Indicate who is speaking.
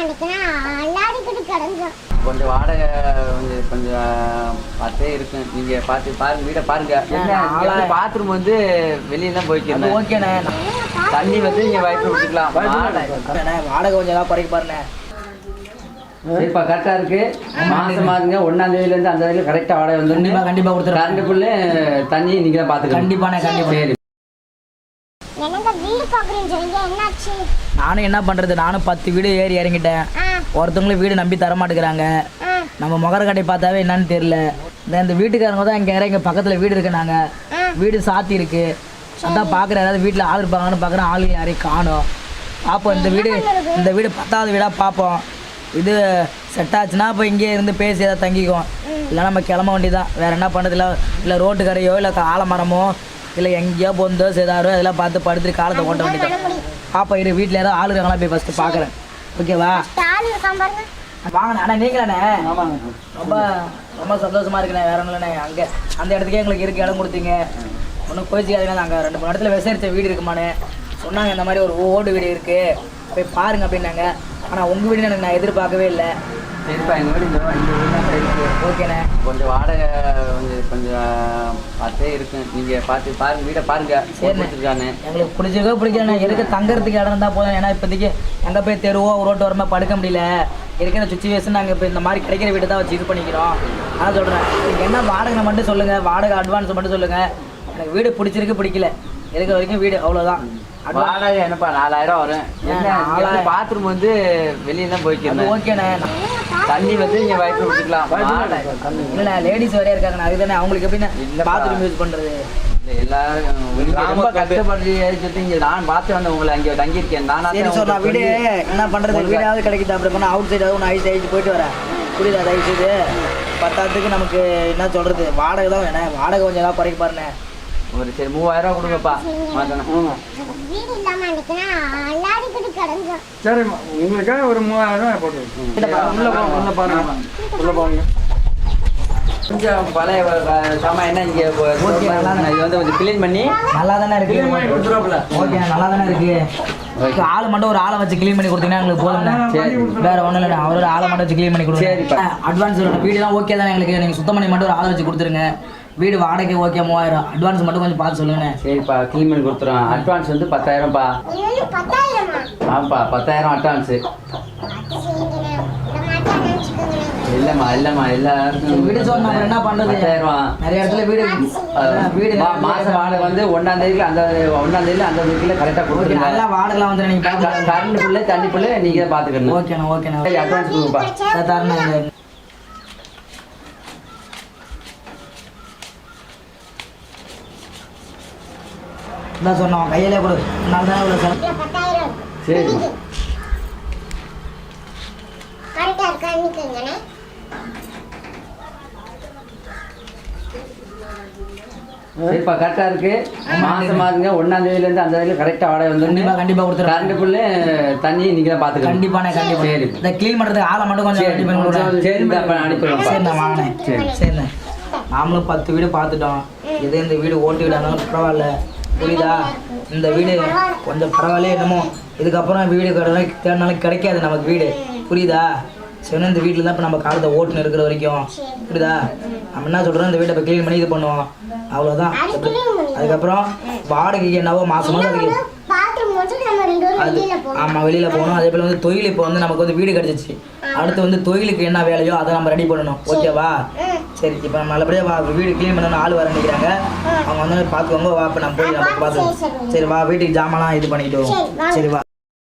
Speaker 1: அல்லாடிக்கிட்டு கிடந்தோம்
Speaker 2: கொஞ்சம் வாடகை கொஞ்சம் கொஞ்சம் பார்த்தே இருக்கு நீங்க பார்த்து பாருங்க வீடை பாருங்க. பாத்ரூம் வந்து வெளியே தான் போய்க்கிறேன்
Speaker 3: ஓகேண்ணே.
Speaker 2: தண்ணி வந்து நீங்க வயிற்று விட்டுக்கலாம்
Speaker 3: வாடகை. கொஞ்சம் ஏதாவது குறைக்க பாருண்ணே.
Speaker 2: சரிப்பா கரெக்டா இருக்கு. மாசம் மாதுங்க ஒன்னாம் தேதியில இருந்து அந்த தேதியில கரெக்டா வாடகை வந்து
Speaker 3: கண்டிப்பா கண்டிப்பா கொடுத்துறேன்.
Speaker 2: கரண்ட் புல்லு தண்ணி நீங்க தான் பாத்துக்கணும்.
Speaker 3: கண்டிப்பாண்ணே கண்டிப்பா.
Speaker 1: என்னங்க வீடு பாக்குறேன்னு சொன்னீங்க என்னாச்சு?
Speaker 3: நானும் என்ன பண்றது? நானும் பத்து வீடு ஏறி இறங்கிட்டேன். ஒருத்தவங்களும் வீடு நம்பி தர மாட்டேங்கிறாங்க. நம்ம முகர கடை பார்த்தாவே என்னன்னு தெரியல. இந்த இந்த வீட்டுக்காரங்க தான் இங்கே இங்கே பக்கத்தில் வீடு இருக்கு நாங்கள். வீடு சாத்தி இருக்கு. அதான் பார்க்குறேன் ஏதாவது வீட்டில் ஆள் இருப்பாங்கன்னு பார்க்குறேன் ஆள் யாரையும் காணும். பார்ப்போம் இந்த வீடு இந்த வீடு பத்தாவது வீடாக பார்ப்போம் இது செட் ஆச்சுன்னா இப்போ இங்கேயே இருந்து பேசி ஏதாவது தங்கிக்குவோம். இல்லை நம்ம கிளம்ப வேண்டியதான் வேற என்ன பண்ணுறது இல்லை இல்லை ரோட்டுக்கரையோ இல்லை ஆலமரமோ இல்லை எங்கேயோ பொந்தோ சேதாரோ இதெல்லாம் பார்த்து படுத்துட்டு காலத்தை ஓட்ட வேண்டியதான் பாப்பா இரு வீட்டில் ஏதாவது ஆள் இருக்காங்களா போய் ஃபஸ்ட்டு பார்க்குறேன். ஓகேவா வாங்கண்ணே அண்ணா நீங்களாண்ணே? ரொம்ப ரொம்ப சந்தோஷமா இருக்குண்ணே வேற ஒன்றும் இல்லைண்ணே. அங்கே அந்த இடத்துக்கே எங்களுக்கு இருக்க இடம் கொடுத்தீங்க. ஒன்றும் கோச்சிக்காதீங்க அங்கே ரெண்டு மூணு இடத்துல விசாரிச்ச வீடு இருக்குமான்னு சொன்னாங்க இந்த மாதிரி ஒரு ஓடு வீடு இருக்கு. போய் பாருங்க அப்படின்னாங்க. ஆனால் உங்கள் வீடு எனக்கு நான் எதிர்பார்க்கவே இல்லை.
Speaker 2: சரிப்பா எங்க வீடு இந்த
Speaker 3: ஓகேண்ணே.
Speaker 2: கொஞ்சம் வாடகை கொஞ்சம் கொஞ்சம் பார்த்தே இருக்கு நீங்க பார்த்து பாருங்க வீடை பாருங்க.
Speaker 3: சரிண்ணே.
Speaker 2: கொடுத்துருக்கானு
Speaker 3: எங்களுக்கு பிடிச்சதோ பிடிக்கலண்ணே. எதுக்கு தங்கறதுக்கு இடம் இருந்தால் போதும். ஏன்னா இப்போதைக்கு எங்கே போய் தெருவோ ரோட்டு வரமா படுக்க முடியல. இருக்கிற சுச்சுவேஷன் நாங்கள் இப்போ இந்த மாதிரி கிடைக்கிற வீடு தான் வச்சு இது பண்ணிக்கிறோம். அதான் சொல்கிறேன் நீங்கள் என்ன வாடகை மட்டும் சொல்லுங்கள் வாடகை அட்வான்ஸ் மட்டும் சொல்லுங்கள் எனக்கு வீடு பிடிச்சிருக்கு பிடிக்கல. இருக்கிற வரைக்கும் வீடு அவ்வளோதான்
Speaker 2: வாடகை என்னப்பா நாலாயிரம் வரும். பாத்ரூம் வந்து வெளியே தான் போய்க்கிறேன்
Speaker 3: ஓகேண்ணே.
Speaker 2: தண்ணி வந்து நீங்க வயிற்று விட்டுக்கலாம்
Speaker 3: இல்லைண்ணே லேடிஸ் வரையா இருக்காங்க. அதுதானே அவங்களுக்கு எப்படின்னா
Speaker 2: இல்லப்பா.
Speaker 3: பாத்ரூம் யூஸ் பண்ணுறது
Speaker 2: இல்ல, எல்லாரும் ரொம்ப கஷ்டப்படுறீங்க சொல்லிட்டு இங்க நான் பார்த்து வந்தேன் உங்களை அங்க தங்கியிருக்கேன். நானா
Speaker 3: சரி நான் வீடு என்ன பண்ணுறது வீடாவது கிடைக்குது அப்படி பண்ணால் அவுட் சைடாவது ஒன்று ஐஸ் போயிட்டு வரேன். புரியுதா தயவு செய்து நமக்கு என்ன சொல்கிறது வாடகை தான் வேணே வாடகை கொஞ்சம் ஏதாவது குறைக்க பாருண்ணே.
Speaker 2: ஒரு சரி மூவாயிரம் ரூபா கொடுங்கப்பா. மாத்தணும்
Speaker 1: வீடு
Speaker 4: சரி உங்களுக்காக ஒரு மூவாயிரம் போட்டு
Speaker 2: உள்ள போங்க உள்ள பாருங்க உள்ள போங்க. கொஞ்சம் பழைய சாமான் என்ன இங்க
Speaker 3: தான்.
Speaker 2: இது வந்து கொஞ்சம் க்ளீன் பண்ணி
Speaker 3: நல்லா தானே இருக்கு ஓகே நல்லா தானே இருக்கு. ஆள் மட்டும் ஒரு ஆளை வச்சு க்ளீன் பண்ணி கொடுத்தீங்கன்னா எங்களுக்கு
Speaker 2: சரி
Speaker 3: வேற ஒன்றும் இல்லைண்ணே அவரோட ஆளை மட்டும் வச்சு க்ளீன் பண்ணி. கொடுங்க. அட்வான்ஸ் வீடுலாம் ஓகே தானே எங்களுக்கு? நீங்கள் சுத்தம் பண்ணி மட்டும் ஒரு ஆளை வச்சு கொடுத்துருங்க. வீடு வாடகை ஓகே மூவாயிரம். அட்வான்ஸ் மட்டும் கொஞ்சம் பார்த்து சொல்லுங்கண்ணே
Speaker 2: சரிப்பா க்ளீன் பண்ணி கொடுத்துறோம் அட்வான்ஸ் வந்து பத்தாயிரம்ப்பா. ஆமாப்பா பத்தாயிரம் அட்வான்ஸு இல்லைம்மா இல்லைம்மா எல்லாருக்கும்
Speaker 3: வீடு சொன்னா என்ன பண்றது?
Speaker 2: பத்தாயிரம்
Speaker 3: நிறைய இடத்துல வீடு வீடு
Speaker 2: மா- மாசம் வாடகை வந்து ஒன்னாம் தேதிக்கு அந்த ஒன்னாம் தேதியில அந்த வீட்டுல கரெக்டா கொடுத்துருங்க.
Speaker 3: நல்லா வாடகைலாம் வந்து பார்த்து
Speaker 2: கரண்ட் புல்லு தண்ணி புல்லு நீங்க பாத்துக்கணும்
Speaker 3: ஓகேண்ணே ஓகேண்ணே.
Speaker 2: அட்வான்ஸ் கொடுங்கப்பா.
Speaker 3: சார் இதான் சொன்னோம் கையிலே கொடு. நாலு தானே உள்ள சார்
Speaker 1: இல்ல பத்தாயிரம்.
Speaker 2: சரிம்மா.
Speaker 1: கரெக்டா இருக்கா
Speaker 2: மாசம் மாதுங்க ஒன்னாம் தேதியில இருந்து அந்த தேதியில கரெக்டா வாடகை வந்து
Speaker 3: கண்டிப்பா கண்டிப்பா கொடுத்துறேன்
Speaker 2: கரண்ட் புல்லு தண்ணி நீங்க தான் பாத்துக்கணும்
Speaker 3: கண்டிப்பாண்ணே கண்டிப்பா.
Speaker 2: சரி.
Speaker 3: இந்த க்ளீன் பண்ணுறதுக்கு ஆளை மட்டும் கொஞ்சம்
Speaker 2: சரி.
Speaker 3: பண்ணி கொடுங்க.
Speaker 2: சரி நான்
Speaker 3: வாங்கினேன்
Speaker 2: சரி.
Speaker 3: சரிண்ணே நாமளும் பத்து வீடு பார்த்துட்டோம். இதே இந்த வீடு ஓட்டு வீடு இருந்தாலும் பரவாயில்ல. புரியுதா? இந்த வீடு கொஞ்சம் பரவாயில்ல என்னமோ. இதுக்கப்புறம் வீடு கடை தேடினாலும் கிடைக்காது நமக்கு வீடு. புரியுதா? சரி இந்த வீட்டில் தான் இப்போ நம்ம காலத்தை ஓட்டுன்னு இருக்கிற வரைக்கும். புரியுதா? நம்ம என்ன சொல்கிறோம் இந்த வீட்டை இப்போ க்ளீன் பண்ணி இது பண்ணுவோம். அவ்வளோதான் அதுக்கப்புறம் வாடகைக்கு என்னவோ மாதம் மாதம் அதுக்கு ஆமாம் வெளியில் போகணும். அதே போல் வந்து தொழில் இப்போ வந்து நமக்கு வந்து வீடு கிடச்சிச்சு. அடுத்து வந்து தொழிலுக்கு என்ன வேலையோ அதை நம்ம ரெடி பண்ணணும். ஓகேவா. சரி இப்போ நம்ம நல்லபடியாக வா வீடு க்ளீன் பண்ணணும் ஆள் வர நினைக்கிறாங்க அவங்க வந்து பார்த்துக்கோங்க வா இப்போ நம்ம போய் நம்ம பார்த்து சரி வா வீட்டுக்கு ஜாமான்லாம் இது பண்ணிக்கிட்டு. சரி வா.